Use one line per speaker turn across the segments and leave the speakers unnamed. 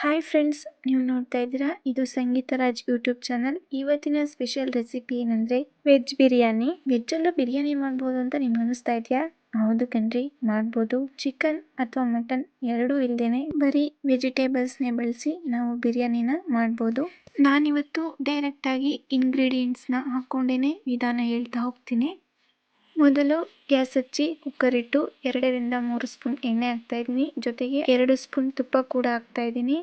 Hi friends ನೀವು ನೋಡ್ತಾ ಇದ್ದೀರಾ? ಇದು ಸಂಗೀತ ರಾಜ್ ಯೂಟ್ಯೂಬ್ ಚಾನಲ್ ಇವತ್ತಿನ ಸ್ಪೆಷಲ್ ರೆಸಿಪಿ ಏನಂದ್ರೆ ವೆಜ್ ಬಿರಿಯಾನಿ. ವೆಜ್ ಅಲ್ಲೂ ಬಿರಿಯಾನಿ ಮಾಡ್ಬೋದು ಅಂತ ನಿಮ್ಗೆ ಅನಿಸ್ತಾ ಇದೆಯಾ? ಹೌದು ಕಣ್ರಿ, ಮಾಡ್ಬೋದು. ಚಿಕನ್ ಅಥವಾ ಮಟನ್ ಎರಡೂ ಇಲ್ದೇನೆ ಬರೀ ವೆಜಿಟೇಬಲ್ಸ್ ನೇ ಬಳಸಿ ನಾವು ಬಿರಿಯಾನಿನ ಮಾಡ್ಬೋದು. ನಾನಿವತ್ತು ಡೈರೆಕ್ಟ್ ಆಗಿ ಇಂಗ್ರೀಡಿಯೆಂಟ್ಸ್ನ ಹಾಕೊಂಡೇನೆ ವಿಧಾನ ಹೇಳ್ತಾ ಹೋಗ್ತೀನಿ. ಮೊದಲು ಗ್ಯಾಸ್ ಹಚ್ಚಿ ಕುಕ್ಕರ್ ಇಟ್ಟು ಎರಡರಿಂದ ಮೂರು ಸ್ಪೂನ್ ಎಣ್ಣೆ ಹಾಕ್ತಾ ಇದ್ದೀನಿ. ಜೊತೆಗೆ ಎರಡು ಸ್ಪೂನ್ ತುಪ್ಪ ಕೂಡ ಹಾಕ್ತಾ ಇದ್ದೀನಿ.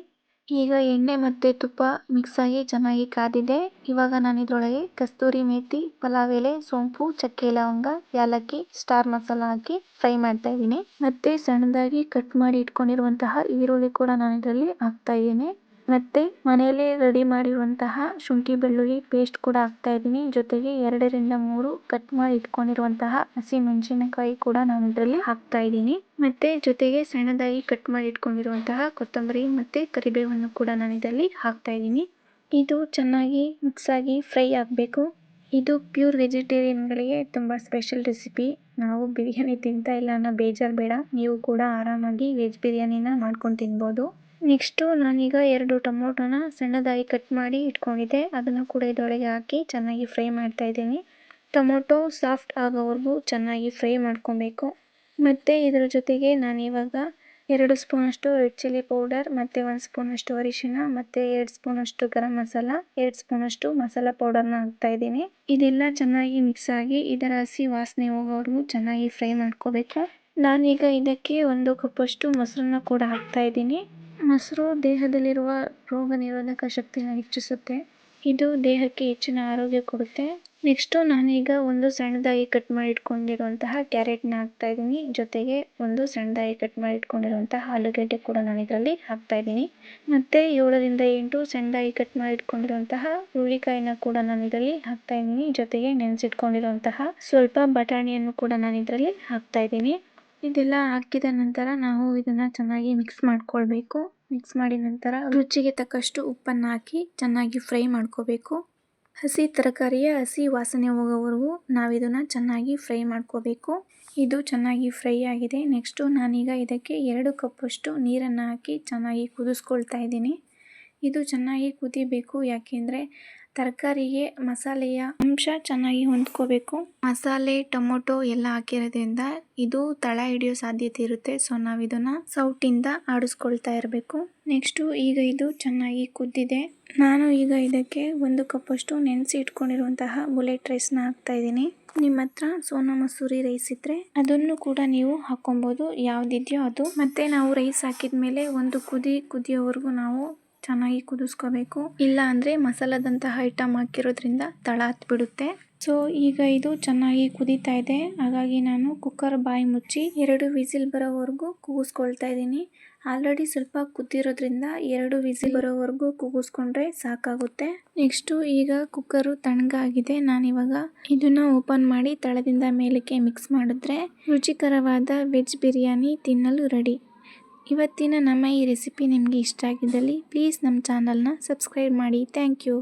ಈಗ ಎಣ್ಣೆ ಮತ್ತು ತುಪ್ಪ ಮಿಕ್ಸ್ ಆಗಿ ಚೆನ್ನಾಗಿ ಕಾದಿದೆ. ಇವಾಗ ನಾನು ಇದರೊಳಗೆ ಕಸ್ತೂರಿ ಮೇಥಿ ಪಲಾವ್ ಎಲೆ, ಸೋಂಪು, ಚಕ್ಕೆ ಲವಂಗ, ಯಾಲಕ್ಕಿ ಸ್ಟಾರ್ ಮಸಾಲ ಹಾಕಿ ಫ್ರೈ ಮಾಡ್ತಾ ಇದ್ದೀನಿ. ಮತ್ತೆ ಸಣ್ಣದಾಗಿ ಕಟ್ ಮಾಡಿ ಇಟ್ಕೊಂಡಿರುವಂತಹ ಈರುಳ್ಳಿ ಕೂಡ ನಾನು ಇದರಲ್ಲಿ ಹಾಕ್ತಾ ಇದ್ದೀನಿ. ಮತ್ತೆ ಮನೆಯಲ್ಲೇ ರೆಡಿ ಮಾಡಿರುವಂತಹ ಶುಂಠಿ ಬೆಳ್ಳುಳ್ಳಿ ಪೇಸ್ಟ್ ಕೂಡ ಹಾಕ್ತಾ ಇದ್ದೀನಿ. ಜೊತೆಗೆ ಎರಡರಿಂದ ಮೂರು ಕಟ್ ಮಾಡಿ ಇಟ್ಕೊಂಡಿರುವಂತಹ ಹಸಿ ಮೆಣಸಿನಕಾಯಿ ಕೂಡ ನಾನು ಇದರಲ್ಲಿ ಹಾಕ್ತಾ ಇದ್ದೀನಿ. ಮತ್ತೆ ಜೊತೆಗೆ ಸಣ್ಣದಾಗಿ ಕಟ್ ಮಾಡಿ ಇಟ್ಕೊಂಡಿರುವಂತಹ ಕೊತ್ತಂಬರಿ ಮತ್ತೆ ಕರಿಬೇವನ್ನು ಕೂಡ ನಾನು ಇದರಲ್ಲಿ ಹಾಕ್ತಾ ಇದ್ದೀನಿ. ಇದು ಚೆನ್ನಾಗಿ ಮಿಕ್ಸ್ ಆಗಿ ಫ್ರೈ ಆಗಬೇಕು. ಇದು ಪ್ಯೂರ್ ವೆಜಿಟೇರಿಯನ್ಗಳಿಗೆ ತುಂಬ ಸ್ಪೆಷಲ್ ರೆಸಿಪಿ ನಾವು ಬಿರಿಯಾನಿ ತಿಂತಾ ಇಲ್ಲ ಅನ್ನೋ ಬೇಜಾರು ಬೇಡ. ನೀವು ಕೂಡ ಆರಾಮಾಗಿ ವೆಜ್ ಬಿರಿಯಾನಿನ ಮಾಡ್ಕೊಂಡು ತಿನ್ಬೋದು. ನೆಕ್ಸ್ಟು ನಾನೀಗ ಎರಡು ಟೊಮೊಟೊನ ಸಣ್ಣದಾಗಿ ಕಟ್ ಮಾಡಿ ಇಟ್ಕೊಂಡಿದ್ದೆ. ಅದನ್ನು ಕೂಡ ಇದರೊಳಗೆ ಹಾಕಿ ಚೆನ್ನಾಗಿ ಫ್ರೈ ಮಾಡ್ತಾ ಇದ್ದೀನಿ. ಟೊಮೊಟೊ ಸಾಫ್ಟ್ ಆಗೋವರೆಗೂ ಚೆನ್ನಾಗಿ ಫ್ರೈ ಮಾಡ್ಕೊಬೇಕು. ಮತ್ತು ಇದರ ಜೊತೆಗೆ ನಾನಿವಾಗ ಎರಡು ಸ್ಪೂನಷ್ಟು ರೆಡ್ ಚಿಲ್ಲಿ ಪೌಡರ್, ಮತ್ತು ಒಂದು ಸ್ಪೂನಷ್ಟು ಅರಿಶಿನ ಮತ್ತು ಎರಡು ಸ್ಪೂನಷ್ಟು ಗರಂ ಮಸಾಲ, ಎರಡು ಸ್ಪೂನಷ್ಟು ಮಸಾಲ ಪೌಡರ್ನ ಹಾಕ್ತಾಯಿದ್ದೀನಿ ಇದೆಲ್ಲ ಚೆನ್ನಾಗಿ ಮಿಕ್ಸ್ ಆಗಿ ಇದರ ಹಸಿ ವಾಸನೆ ಹೋಗೋವರೆಗೂ ಚೆನ್ನಾಗಿ ಫ್ರೈ ಮಾಡ್ಕೋಬೇಕು. ನಾನೀಗ ಇದಕ್ಕೆ ಒಂದು ಕಪ್ಪಷ್ಟು ಮೊಸರನ್ನ ಕೂಡ ಹಾಕ್ತಾ ಇದ್ದೀನಿ. ಮೊಸರು ದೇಹದಲ್ಲಿರುವ ರೋಗ ನಿರೋಧಕ ಶಕ್ತಿನ ಹೆಚ್ಚಿಸುತ್ತೆ. ಇದು ದೇಹಕ್ಕೆ ಹೆಚ್ಚಿನ ಆರೋಗ್ಯ ಕೊಡುತ್ತೆ. ನೆಕ್ಸ್ಟು ನಾನೀಗ ಒಂದು ಸಣ್ಣದಾಗಿ ಕಟ್ ಮಾಡಿ ಇಟ್ಕೊಂಡಿರುವಂತಹ ಕ್ಯಾರೆಟ್ನ ಹಾಕ್ತಾ ಇದ್ದೀನಿ. ಜೊತೆಗೆ ಒಂದು ಸಣ್ಣದಾಗಿ ಕಟ್ ಮಾಡಿ ಇಟ್ಕೊಂಡಿರುವಂತಹ ಆಲೂಗಡ್ಡೆ ಕೂಡ ನಾನು ಇದರಲ್ಲಿ ಹಾಕ್ತಾ ಇದ್ದೀನಿ. ಮತ್ತು ಏಳರಿಂದ ಎಂಟು ಸಣ್ಣದಾಗಿ ಕಟ್ ಮಾಡಿ ಇಟ್ಕೊಂಡಿರುವಂತಹ ಹುರುಳಿಕಾಯಿನ ಕೂಡ ನಾನು ಇದರಲ್ಲಿ ಹಾಕ್ತಾ ಇದ್ದೀನಿ. ಜೊತೆಗೆ ನೆನೆಸಿಟ್ಕೊಂಡಿರುವಂತಹ ಸ್ವಲ್ಪ ಬಟಾಣಿಯನ್ನು ಕೂಡ ನಾನು ಇದರಲ್ಲಿ ಹಾಕ್ತಾ ಇದ್ದೀನಿ. ಇದೆಲ್ಲ ಹಾಕಿದ ನಂತರ ನಾವು ಇದನ್ನು ಚೆನ್ನಾಗಿ ಮಿಕ್ಸ್ ಮಾಡ್ಕೊಳ್ಬೇಕು. ಮಿಕ್ಸ್ ಮಾಡಿದ ನಂತರ ರುಚಿಗೆ ತಕ್ಕಷ್ಟು ಉಪ್ಪನ್ನು ಹಾಕಿ ಚೆನ್ನಾಗಿ ಫ್ರೈ ಮಾಡ್ಕೋಬೇಕು. ಹಸಿ ತರಕಾರಿಯ ಹಸಿ ವಾಸನೆ ಹೋಗೋವರೆಗೂ ನಾವು ಇದನ್ನ ಚೆನ್ನಾಗಿ ಫ್ರೈ ಮಾಡ್ಕೋಬೇಕು. ಇದು ಚೆನ್ನಾಗಿ ಫ್ರೈ ಆಗಿದೆ. ನೆಕ್ಸ್ಟು ನಾನೀಗ ಇದಕ್ಕೆ ಎರಡು ಕಪ್ಪಷ್ಟು ನೀರನ್ನು ಹಾಕಿ ಚೆನ್ನಾಗಿ ಕುದಿಸ್ಕೊಳ್ತಾ ಇದ್ದೀನಿ. ಇದು ಚೆನ್ನಾಗಿ ಕುದಿಬೇಕು ಯಾಕೆಂದರೆ ತರಕಾರಿಗೆ ಮಸಾಲೆಯ ಅಂಶ ಚೆನ್ನಾಗಿ ಹೊಂದ್ಕೋಬೇಕು. ಮಸಾಲೆ, ಟೊಮೊಟೊ ಎಲ್ಲ ಹಾಕಿರೋದ್ರಿಂದ ಇದು ತಳ ಹಿಡಿಯೋ ಸಾಧ್ಯತೆ ಇರುತ್ತೆ. ಸೊ ನಾವು ಇದನ್ನ ಸೌಟಿಂದ ಆಡಿಸ್ಕೊಳ್ತಾ ಇರಬೇಕು. ನೆಕ್ಸ್ಟು ಈಗ ಇದು ಚೆನ್ನಾಗಿ ಕುದ್ದಿದೆ. ನಾನು ಈಗ ಇದಕ್ಕೆ ಒಂದು ಕಪ್ಪಷ್ಟು ನೆನೆಸಿ ಇಟ್ಕೊಂಡಿರುವಂತಹ ಬುಲೆಟ್ ರೈಸ್ನ ಹಾಕ್ತಾ ಇದ್ದೀನಿ. ನಿಮ್ಮ ಹತ್ರ ಸೋನಾ ಮಸೂರಿ ರೈಸ್ ಇದ್ರೆ ಅದನ್ನು ಕೂಡ ನೀವು ಹಾಕೊಬಹುದು ಯಾವ್ದಿದೆಯೋ ಅದು. ಮತ್ತೆ ನಾವು ರೈಸ್ ಹಾಕಿದ ಮೇಲೆ ಒಂದು ಕುದಿ ಕುದಿಯೋವರೆಗೂ ನಾವು ಚೆನ್ನಾಗಿ ಕುದಿಸ್ಕೋಬೇಕು. ಇಲ್ಲ ಅಂದರೆ ಮಸಾಲದಂತಹ ಐಟಮ್ ಹಾಕಿರೋದ್ರಿಂದ ತಳ ಹತ್ಬಿಡುತ್ತೆ ಸೊ ಈಗ ಇದು ಚೆನ್ನಾಗಿ ಕುದಿತಾ ಇದೆ. ಹಾಗಾಗಿ ನಾನು ಕುಕ್ಕರ್ ಬಾಯಿ ಮುಚ್ಚಿ ಎರಡು ವಿಸಿಲ್ ಬರೋವರೆಗೂ ಕೂಗಿಸ್ಕೊಳ್ತಾ ಇದ್ದೀನಿ. ಆಲ್ರೆಡಿ ಸ್ವಲ್ಪ ಕುದ್ದಿರೋದ್ರಿಂದ ಎರಡು ವಿಸಿಲ್ ಬರೋವರೆಗೂ ಕೂಗಿಸ್ಕೊಂಡ್ರೆ ಸಾಕಾಗುತ್ತೆ. ನೆಕ್ಸ್ಟು ಈಗ ಕುಕ್ಕರು ತಣ್ಣಗಾಗಿದೆ ನಾನಿವಾಗ ಇದನ್ನು ಓಪನ್ ಮಾಡಿ ತಳದಿಂದ ಮೇಲಕ್ಕೆ ಮಿಕ್ಸ್ ಮಾಡಿದ್ರೆ ರುಚಿಕರವಾದ ವೆಜ್ ಬಿರಿಯಾನಿ ತಿನ್ನಲು ರೆಡಿ ಇವತ್ತಿನ ನಮ್ಮ ಈ ರೆಸಿಪಿ ನಿಮಗೆ ಇಷ್ಟ ಆಗಿದ್ದಲ್ಲಿ ಪ್ಲೀಸ್ ನಮ್ಮ ಚಾನಲ್ನ ಸಬ್ಸ್ಕ್ರೈಬ್ ಮಾಡಿ. Thank you